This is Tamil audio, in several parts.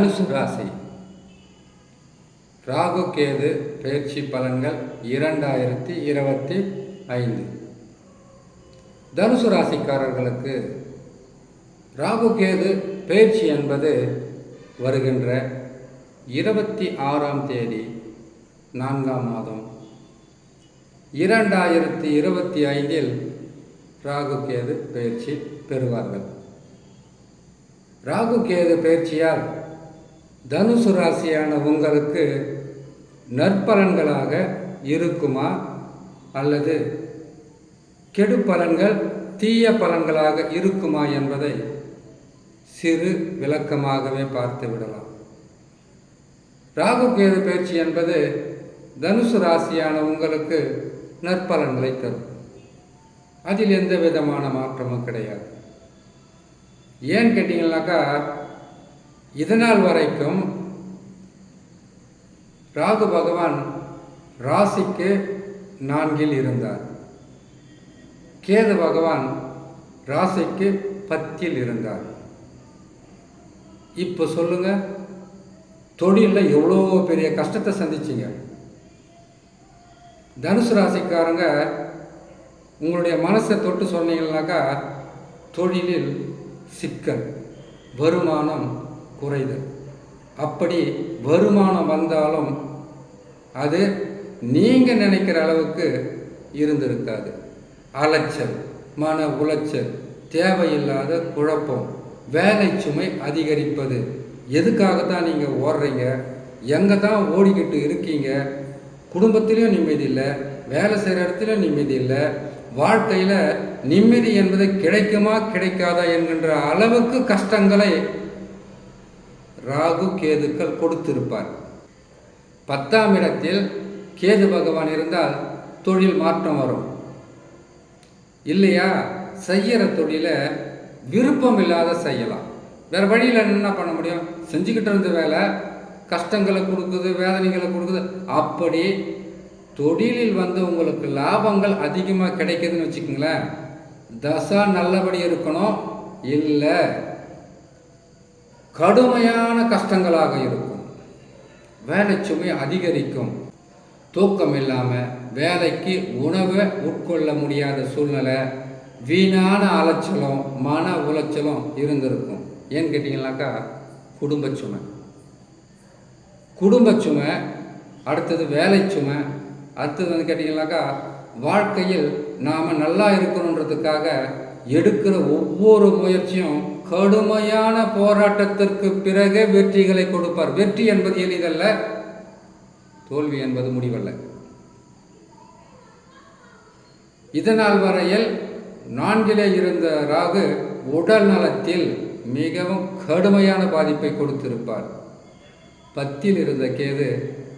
தனுசு ராசி. ராகு கேது பயிற்சி பலன்கள் இரண்டாயிரத்தி இருபத்தி ஐந்து. தனுசு ராசிக்காரர்களுக்கு ராகு கேது பயிற்சி என்பது வருகின்ற இருபத்தி ஆறாம் தேதி நான்காம் மாதம். இரண்டாயிரத்தி இருபத்தி ஐந்தில் ராகு கேது பயிற்சி பெறுவார்கள். ராகு கேது பயிற்சியால் தனுசு ராசியான உங்களுக்கு நற்பலன்களாக இருக்குமா? அல்லது கெடு பலன்கள் தீய பலன்களாக இருக்குமா என்பதை சிறு விளக்கமாகவே பார்த்து விடலாம். ராகு கேது பயிற்சி என்பது தனுசு ராசியான உங்களுக்கு நற்பலன்களை தரும். அதில் எந்த விதமான மாற்றமும் கிடையாது. ஏன்னு கேட்டிங்கனாக்கா இதனால் வரைக்கும் ராகு பகவான் ராசிக்கு நான்கில் இருந்தார். கேது பகவான் ராசிக்கு பத்தில் இருந்தார். இப்போ சொல்லுங்க தொழிலில் எவ்வளோ பெரிய கஷ்டத்தை சந்திச்சிங்க? தனுசு ராசிக்காரங்க உங்களுடைய மனசை தொட்டு சொன்னீங்கன்னாக்கா தொழிலில் சிக்கல் வருமானம் குறைதல். அப்படி வருமானம் வந்தாலும் அது நீங்கள் நினைக்கிற அளவுக்கு இருந்திருக்காது. அலைச்சல் மன உளைச்சல் தேவையில்லாத குழப்பம் வேலை சுமை அதிகரிப்பது. எதுக்காக தான் நீங்கள் ஓடுறீங்க? எங்கே தான் ஓடிக்கிட்டு இருக்கீங்க? குடும்பத்திலையும் நிம்மதி இல்லை வேலை செய்கிற இடத்துலையும் நிம்மதி இல்லை வாழ்க்கையில் நிம்மதி என்பது கிடைக்குமா கிடைக்காதா என்கின்ற அளவுக்கு கஷ்டங்களை ராகு கேதுக்கள் கொடுத்திருப்பார். பத்தாம் இடத்தில் கேது பகவான் இருந்தால் தொழில் மாற்றம் வரும். இல்லையா? செய்கிற தொழிலை விருப்பம் இல்லாத செய்யலாம். வேறு வழியில் என்ன பண்ண முடியும்? செஞ்சுக்கிட்டு இருந்த வேலை கஷ்டங்களை கொடுக்குது வேதனைகளை கொடுக்குது அப்படி தொழிலில் வந்து உங்களுக்கு லாபங்கள் அதிகமாக கிடைக்குதுன்னு வச்சுக்கோங்களேன். தசா நல்லபடி இருக்கணும். இல்லை கடுமையான கஷ்டங்களாக இருக்கும். வேலை சுமை அதிகரிக்கும். தூக்கம் இல்லாமல் வேலைக்கு உணவை உட்கொள்ள முடியாத சூழ்நிலை வீணான அலைச்சலும் மன உளைச்சலும் இருந்திருக்கும். ஏன்னு கேட்டிங்கனாக்கா குடும்ப சுமை குடும்ப சுமை அடுத்தது வேலை சுமை அடுத்தது வந்து கேட்டிங்கனாக்கா வாழ்க்கையில் நாம் நல்லா இருக்கணுன்றதுக்காக எடுக்கிற ஒவ்வொரு முயற்சியும் கடுமையான போராட்டத்திற்கு பிறகே வெற்றிகளை கொடுப்பார். வெற்றி என்பது எளிதல்ல தோல்வி என்பது முடிவல்ல. இதனால் வரையில் நான்கிலே இருந்த ராகு உடல் நலத்தில் மிகவும் கடுமையான பாதிப்பை கொடுத்திருப்பார். பத்தில் இருந்த கேது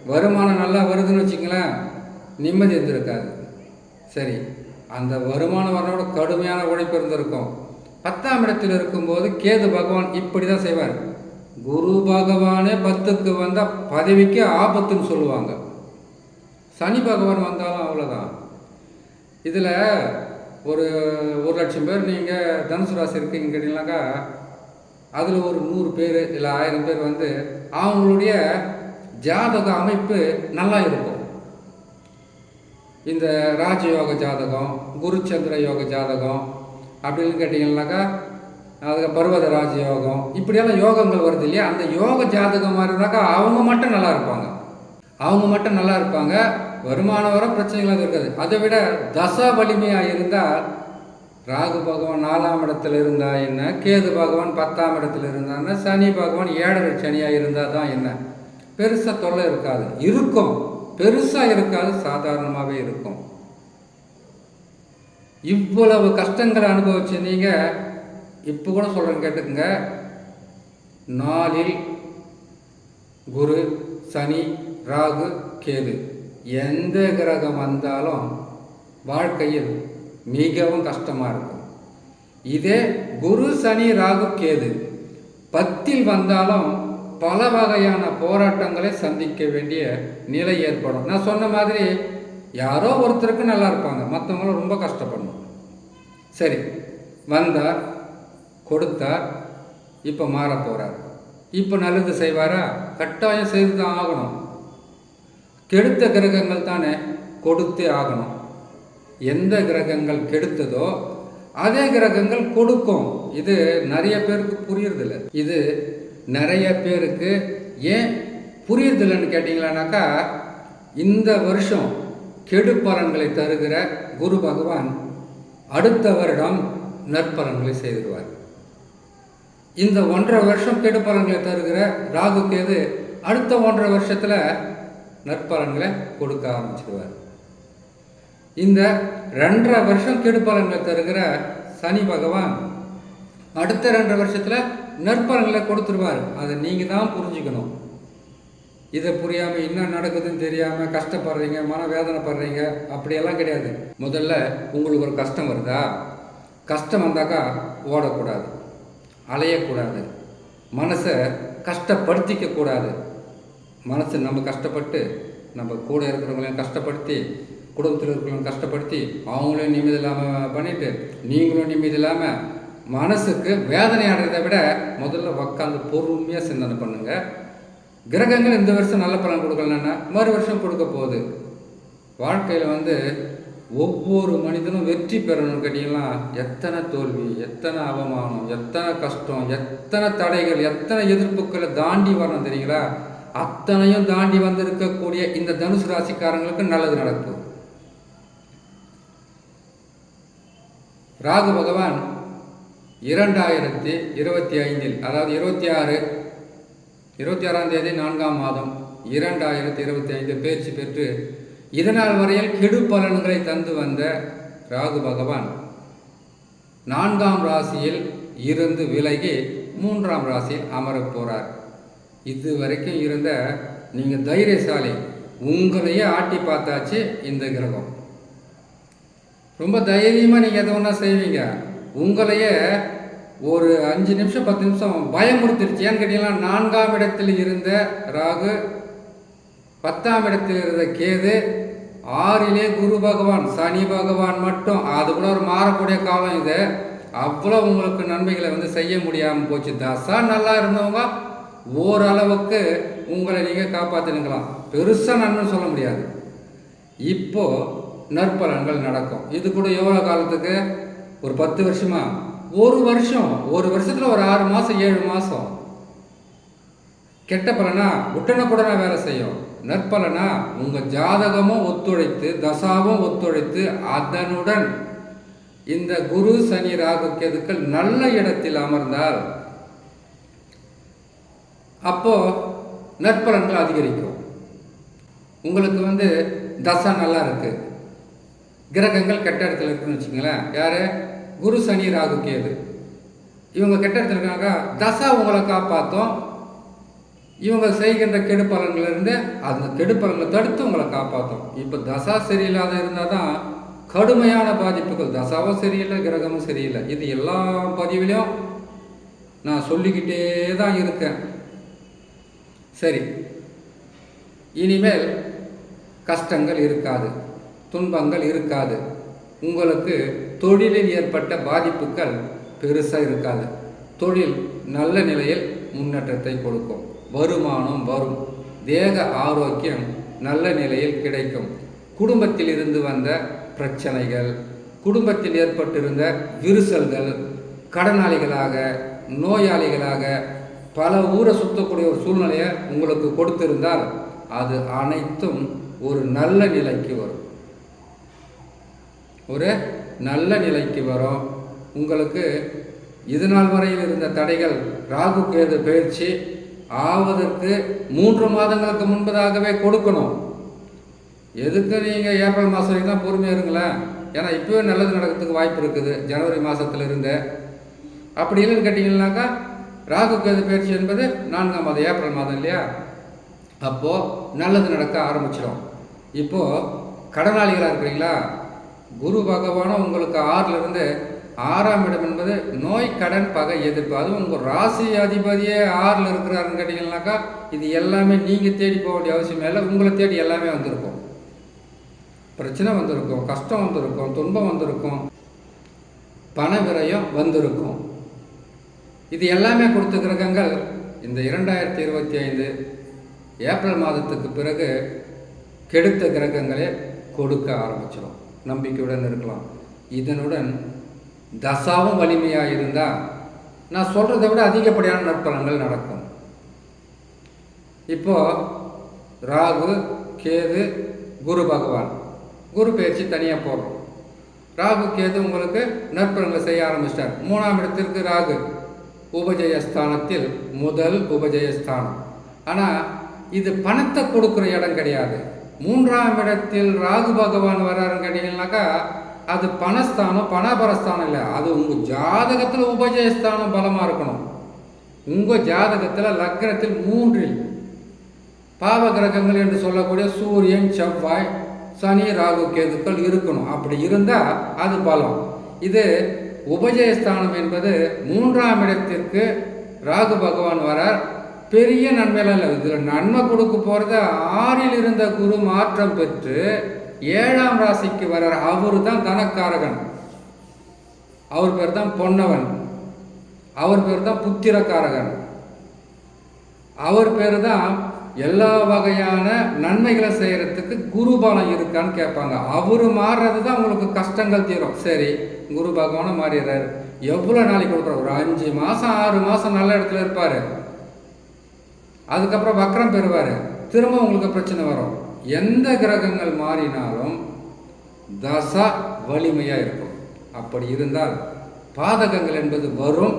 வருமானம் நல்லா வருதுன்னு வச்சுங்களேன் நிம்மதி இருந்திருக்காது. சரி அந்த வருமானம் வரனோட கடுமையான உழைப்பு இருந்திருக்கும். பத்தாம் இடத்தில் இருக்கும்போது கேது பகவான் இப்படி தான் செய்வார். குரு பகவானே பத்துக்கு வந்தால் பதவிக்கு ஆபத்துன்னு சொல்லுவாங்க. சனி பகவான் வந்தாலும் அவ்வளோதான் இதில் ஒரு ஒரு லட்சம் பேர் நீங்கள் தனுசு ராசி இருக்கீங்க கேட்டிங்கனாக்கா அதில் ஒரு நூறு பேர் இல்லை ஆயிரம் பேர் வந்து அவங்களுடைய ஜாதக அமைப்பு நல்லா இருக்கும். இந்த ராஜயோக ஜாதகம் குருச்சந்திர யோக ஜாதகம் அப்படின்னு கேட்டிங்கன்னாக்கா அதுக்கு பர்வத ராஜயோகம் இப்படியெல்லாம் யோகங்கள் வருது இல்லையா? அந்த யோக ஜாதகம் மாதிரி இருந்தாக்கா அவங்க மட்டும் நல்லா இருப்பாங்க. அவங்க மட்டும் நல்லா இருப்பாங்க. வருமானம் வர பிரச்சனைகள் இருக்காது. அதை விட தசா வலிமையாக இருந்தால் ராகு பகவான் நாலாம் இடத்துல இருந்தா என்ன? கேது பகவான் பத்தாம் இடத்துல இருந்தான்னா சனி பகவான் ஏழரை சனியாக இருந்தால் தான் என்ன? பெருசாக தொல்லை இருக்காது. இருக்கும். பெருசாக இருக்காது. சாதாரணமாகவே இருக்கும். இவ்வளவு கஷ்டங்களை அனுபவிச்சு நீங்கள் இப்போ கூட சொல்கிறேன் கேட்டுக்குங்க. நாளில் குரு சனி ராகு கேது எந்த கிரகம் வந்தாலும் வாழ்க்கையில் மிகவும் கஷ்டமாக இருக்கும். இதே குரு சனி ராகு கேது பத்தில் வந்தாலும் பல வகையான போராட்டங்களை சந்திக்க வேண்டிய நிலை ஏற்படும். நான் சொன்ன மாதிரி யாரோ ஒருத்தருக்கு நல்லா இருப்பாங்க. மற்றவங்களும் ரொம்ப கஷ்டப்படணும். சரி வந்தார் கொடுத்தார் இப்போ மாற போகிறார் இப்போ நல்லது செய்வாரா? கட்டாயம் செய்து தான் ஆகணும். கெடுத்த கிரகங்கள் தானே கொடுத்தே ஆகணும். எந்த கிரகங்கள் கெடுத்ததோ அதே கிரகங்கள் கொடுக்கும். இது நிறைய பேருக்கு புரியறதில்ல. இது நிறைய பேருக்கு ஏன் புரியறதில்லைன்னு கேட்டிங்களானாக்கா இந்த வருஷம் கெடு பலன்களை தருகிற குரு பகவான் அடுத்த வருடம் நற்பலன்களை செய்திருவார். இந்த ஒன்றரை வருஷம் கெடு பலன்களை தருகிற ராகு கேது அடுத்த ஒன்றரை வருஷத்தில் நற்பலன்களை கொடுக்க ஆரம்பிச்சிடுவார். இந்த ரெண்டரை வருஷம் கெடு பலன்களை தருகிற சனி பகவான் அடுத்த ரெண்டரை வருஷத்தில் நற்பலன்களை கொடுத்துருவார். அதை நீங்கள் தான் புரிஞ்சுக்கணும். இதை புரியாமல் என்ன நடக்குதுன்னு தெரியாமல் கஷ்டப்படுறீங்க மனவேதனைப்படுறீங்க அப்படியெல்லாம் கிடையாது. முதல்ல உங்களுக்கு ஒரு கஷ்டம் வருதா? கஷ்டம் வந்தாக்கா ஓடக்கூடாது அலையக்கூடாது. மனசை கஷ்டப்படுத்திக்க கூடாது மனசு நம்ம கஷ்டப்பட்டு நம்ம கூட இருக்கிறவங்களையும் கஷ்டப்படுத்தி குடும்பத்தில் இருக்கிறவங்களையும் கஷ்டப்படுத்தி அவங்களையும் நிம்மதி இல்லாமல் பண்ணிவிட்டு நீங்களும் நிம்மதி இல்லாமல் மனசுக்கு வேதனை அடைறதை விட முதல்ல உக்காந்து பொறுமையாக சிந்தனை பண்ணுங்கள் கிரகங்கள் இந்த வருஷம் நல்ல பலன் கொடுக்கலன்னா மறு வருஷம் கொடுக்க போகுது. வாழ்க்கையில் வந்து ஒவ்வொரு மனிதனும் வெற்றி பெறணும்னு கேட்டிங்கன்னா எத்தனை தோல்வி எத்தனை அவமானம் எத்தனை கஷ்டம் எத்தனை தடைகள் எத்தனை எதிர்ப்புகளை தாண்டி வரணும் தெரியுங்களா? அத்தனையும் தாண்டி வந்திருக்கக்கூடிய இந்த தனுசு ராசிக்காரங்களுக்கு நல்லது நடக்கும். ராகு பகவான் இரண்டாயிரத்தி இருபத்தி ஐந்தில் அதாவது இருபத்தி ஆறு இருபத்தி ஆறாம் தேதி நான்காம் மாதம் இரண்டாயிரத்தி இருபத்தி ஐந்து பேச்சு பெற்று இதனால் வரையில் கெடு பலன்களை தந்து வந்த ராகு பகவான். நான்காம் ராசியில் இருந்து விலகி மூன்றாம் ராசியில் அமரப் போகிறார் இது வரைக்கும் இருந்த நீங்கள் தைரியசாலி உங்களையே ஆட்டி பார்த்தாச்சு இந்த கிரகம். ரொம்ப தைரியமாக நீங்கள் எதை ஒன்றா செய்வீங்க? உங்களையே ஒரு அஞ்சு நிமிஷம் பத்து நிமிஷம் பயமுறுத்திருச்சு ஏன்னு கேட்டீங்கன்னா நான்காம் இடத்தில் இருந்த ராகு பத்தாம் இடத்தில் இருந்த கேது ஆறிலே குரு பகவான் சனி பகவான் மட்டும். அது கூட ஒரு மாறக்கூடிய காலம் இது. அவ்வளோ உங்களுக்கு நன்மைகளை வந்து செய்ய முடியாமல் போச்சு. தசா நல்லா இருந்தவங்க ஓரளவுக்கு உங்களை நீங்கள் காப்பாற்றினுங்களாம் பெருசாக நன்மை சொல்ல முடியாது. இப்போது நற்பலன்கள் நடக்கும். இது கூட எவ்வளோ காலத்துக்கு? ஒரு பத்து வருஷமாக ஒரு வருஷம் ஒரு வருஷத்தில் ஒரு ஆறு மாதம் ஏழு மாதம் கெட்ட பலனா உடனுக்குடனே வேலை செய்யும். நற்பலனா உங்கள் ஜாதகமும் ஒத்துழைத்து தசாவும் ஒத்துழைத்து அதனுடன் இந்த குரு சனி ராகு கேதுக்கள் நல்ல இடத்தில் அமர்ந்தால் அப்போ நற்பலன்கள் அதிகரிக்கும். உங்களுக்கு வந்து தசா நல்லா இருக்கு. கிரகங்கள் கெட்ட இடத்துல இருக்குன்னு வச்சுங்களேன் யாரு? குரு சனி ராகு கேது. இவங்க கெட்ட இடத்துல இருக்காங்க. தசா உங்களை காப்பாற்றும் இவங்க செய்கின்ற கெடுப்பலன்களிலிருந்து அந்த கெடுப்பலன்களை தடுத்து உங்களை காப்பாற்றும் இப்போ தசா சரியில்லாத இருந்தால் தான் கடுமையான பாதிப்புகள். தசாவும் சரியில்லை கிரகமும் சரியில்லை. இது எல்லா பதிவிலையும் நான் சொல்லிக்கிட்டே தான் இருக்கேன். சரி. இனிமேல் கஷ்டங்கள் இருக்காது. துன்பங்கள் இருக்காது. உங்களுக்கு தொழிலில் ஏற்பட்ட பாதிப்புகள் பெருசாக இருக்காது. தொழில் நல்ல நிலையில் முன்னேற்றத்தை கொடுக்கும். வருமானம் வரும். தேக ஆரோக்கியம் நல்ல நிலையில் கிடைக்கும். குடும்பத்தில் இருந்து வந்த பிரச்சனைகள் குடும்பத்தில் ஏற்பட்டிருந்த விரிசல்கள் கடனாளிகளாக நோயாளிகளாக பல ஊரை சுத்தக்கூடிய ஒரு சூழ்நிலையை உங்களுக்கு கொடுத்திருந்தால் அது அனைத்தும் ஒரு நல்ல நிலைக்கு வரும். ஒரு நல்ல நிலைக்கு வரும். உங்களுக்கு இது நாள் வரையில் இருந்த தடைகள் ராகு கேது பயிற்சி ஆவதற்கு மூன்று மாதங்களுக்கு முன்பதாகவே கொடுக்கணும். எதுக்கு நீங்கள் ஏப்ரல் மாதம் வரைக்கும் தான் பொறுமையாக இருங்களேன். ஏன்னா இப்போவே நல்லது நடக்கிறதுக்கு வாய்ப்பு இருக்குது. ஜனவரி மாதத்துல இருந்து அப்படி இல்லைன்னு கேட்டிங்கன்னாக்கா ராகு கேது பயிற்சி என்பது நான்காம் மாதம் ஏப்ரல் மாதம் இல்லையா? அப்போது நல்லது நடக்க ஆரம்பிச்சிடும் இப்போது கடனாளிகளாக இருக்கிறீங்களா? குரு பகவானும் உங்களுக்கு ஆறிலிருந்து ஆறாம் இடம் என்பது நோய் கடன் பகை எதிர்ப்பு. அதுவும் உங்கள் ராசி அதிபதியே ஆறில் இருக்கிறாருன்னு கேட்டிங்கன்னாக்கா இது எல்லாமே நீங்கள் தேடி போக வேண்டிய அவசியம் இல்லை. உங்களை தேடி எல்லாமே வந்திருக்கும். பிரச்சனை வந்திருக்கும் கஷ்டம் வந்திருக்கும் துன்பம் வந்திருக்கும் பண விரயம் வந்திருக்கும். இது எல்லாமே கொடுத்த கிரகங்கள் இந்த இரண்டாயிரத்தி இருபத்தி ஐந்து ஏப்ரல் மாதத்துக்கு பிறகு கெடுத்த கிரகங்களே கொடுக்க ஆரம்பிச்சிடும் நம்பிக்கையுடன் இருக்கலாம். இதனுடன் தசாவும் வலிமையாக இருந்தால் நான் சொல்கிறத விட அதிகப்படியான நற்பலன்கள் நடக்கும். இப்போ ராகு கேது குரு பகவான். குரு பயிற்சி தனியாக போடுறோம். ராகு கேது உங்களுக்கு நற்பலன்களை செய்ய ஆரம்பிச்சிட்டார். மூணாம் இடத்திற்கு ராகு. உபஜயஸ்தானத்தில் முதல் உபஜயஸ்தானம் ஆனால் இது பணத்தை கொடுக்குற இடம் கிடையாது. மூன்றாம் இடத்தில் ராகு பகவான் வர்றாருன்னு கேட்டீங்கன்னாக்கா அது பணஸ்தானம் பணபரஸ்தானம் இல்லை. அது உங்கள் ஜாதகத்தில் உபஜயஸ்தானம் பலமாக இருக்கணும். உங்கள் ஜாதகத்தில் லக்னத்தில் மூன்றில் பாவ கிரகங்கள் என்று சொல்லக்கூடிய சூரியன் செவ்வாய் சனி ராகு கேதுக்கள் இருக்கணும். அப்படி இருந்தால் அது பலம். இது உபஜயஸ்தானம் என்பது மூன்றாம் இடத்திற்கு ராகு பகவான் வரார். பெரிய நன்மையெல்லாம் இல்லை. இதில் நன்மை கொடுக்க போகிறது ஆறில் இருந்த குரு மாற்றம் பெற்று ஏழாம் ராசிக்கு வர்றார். அவர் தான் தனக்காரகன். அவர் பேர் தான் பொன்னவன். அவர் பேர் தான் புத்திரக்காரகன். அவர் பேர் தான் எல்லா வகையான நன்மைகளை செய்கிறதுக்கு குரு பலம் இருக்கான்னு கேட்பாங்க. அவர் மாறுறது தான் உங்களுக்கு கஷ்டங்கள் தீரும். சரி குரு பகவானை மாறிடுறாரு. எவ்வளோ நாளைக்கு கொடுக்குற ஒரு அஞ்சு மாதம் ஆறு மாதம் நல்ல இடத்துல இருப்பார். அதுக்கப்புறம் வக்ரம் பெறுவார். திரும்ப உங்களுக்கு பிரச்சனை வரும். எந்த கிரகங்கள் மாறினாலும் தசா வலிமையாக இருக்கும். அப்படி இருந்தால் பாதகங்கள் என்பது வரும்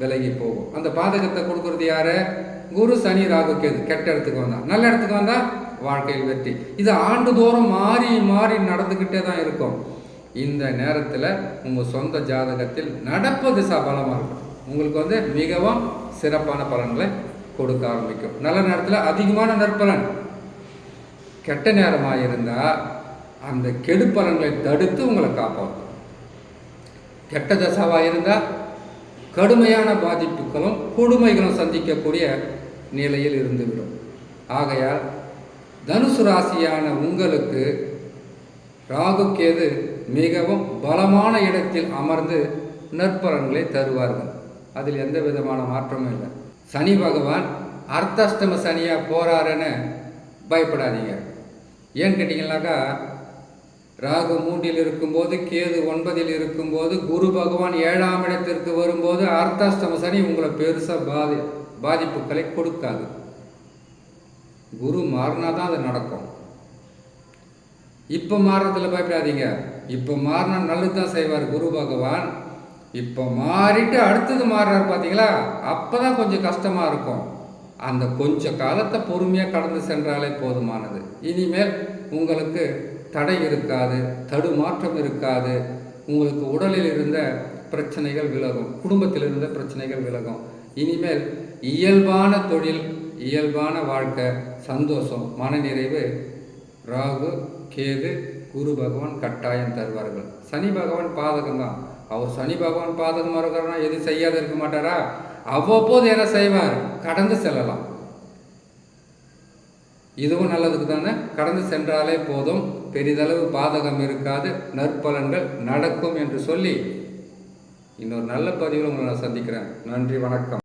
விலகி போகும். அந்த பாதகத்தை கொடுக்கறது யாரு? குரு சனி ராகு கேது. கெட்ட இடத்துக்கு வந்தால் நல்ல இடத்துக்கு வந்தால் வாழ்க்கையில் வெற்றி. இது ஆண்டுதோறும் மாறி மாறி நடந்துக்கிட்டே தான் இருக்கும். இந்த நேரத்தில் உங்கள் சொந்த ஜாதகத்தில் நடப்பு திசா பலமாக இருக்கும். உங்களுக்கு வந்து மிகவும் சிறப்பான பலன்களை கொடுக்க ஆரம்பிக்கும். நல்ல நேரத்தில் அதிகமான நற்பலன். கெட்ட நேரமாக இருந்தால் அந்த கெடுப்பலன்களை தடுத்து உங்களை காப்பாற்றும் கெட்ட தசாவாக இருந்தால் கடுமையான பாதிப்புகளும் கொடுமைகளும் சந்திக்கக்கூடிய நிலையில் இருந்துவிடும். ஆகையால் தனுசு ராசியான உங்களுக்கு ராகுக்கேது மிகவும் பலமான இடத்தில் அமர்ந்து நற்பலன்களை தருவார்கள். அதில் எந்த விதமான மாற்றமும் இல்லை. சனி பகவான் அர்த்தாஷ்டம சனியாக போகிறாருன்னு பயப்படாதீங்க. ஏன்னு கேட்டிங்கனாக்கா ராகு மூன்றில் இருக்கும்போது கேது ஒன்பதில் இருக்கும்போது குரு பகவான் ஏழாம் இடத்திற்கு வரும்போது அர்த்தாஷ்டம சனி உங்களை பெருசாக பாதி பாதிப்புகளை கொடுக்காது. குரு மாறினா தான் அது நடக்கும். இப்போ மாறுறதுல பயப்படாதீங்க. இப்போ மாறினா நல்லது தான் செய்வார் குரு பகவான். இப்போ மாறிட்டு அடுத்தது மாறுறாரு பார்த்தீங்களா அப்போ தான் கொஞ்சம் கஷ்டமாக இருக்கும். அந்த கொஞ்ச காலத்தை பொறுமையாக கடந்து சென்றாலே போதுமானது. இனிமேல் உங்களுக்கு தடை இருக்காது தடுமாற்றம் இருக்காது. உங்களுக்கு உடலில் இருந்த பிரச்சனைகள் விலகும் குடும்பத்தில் இருந்த பிரச்சனைகள் விலகும். இனிமேல் இயல்பான தொழில் இயல்பான வாழ்க்கை சந்தோஷம் மனநிறைவு ராகு கேது குரு பகவான் கட்டாயம் தருவார்கள். சனி பகவான் பாதகம் தான் அவர் சனி பகவான் பாதகமாக இருக்கிறனா எதுவும் செய்யாத இருக்க மாட்டாரா? அவ்வப்போது என்ன செய்வார்? கடந்து செல்லலாம். இதுவும் நல்லதுக்கு தானே? கடந்து சென்றாலே போதும். பெரிதளவு பாதகம் இருக்காது. நற்பலன்கள் நடக்கும் என்று சொல்லி இன்னொரு நல்ல பதிவில் உங்களை நான் சந்திக்கிறேன். நன்றி வணக்கம்.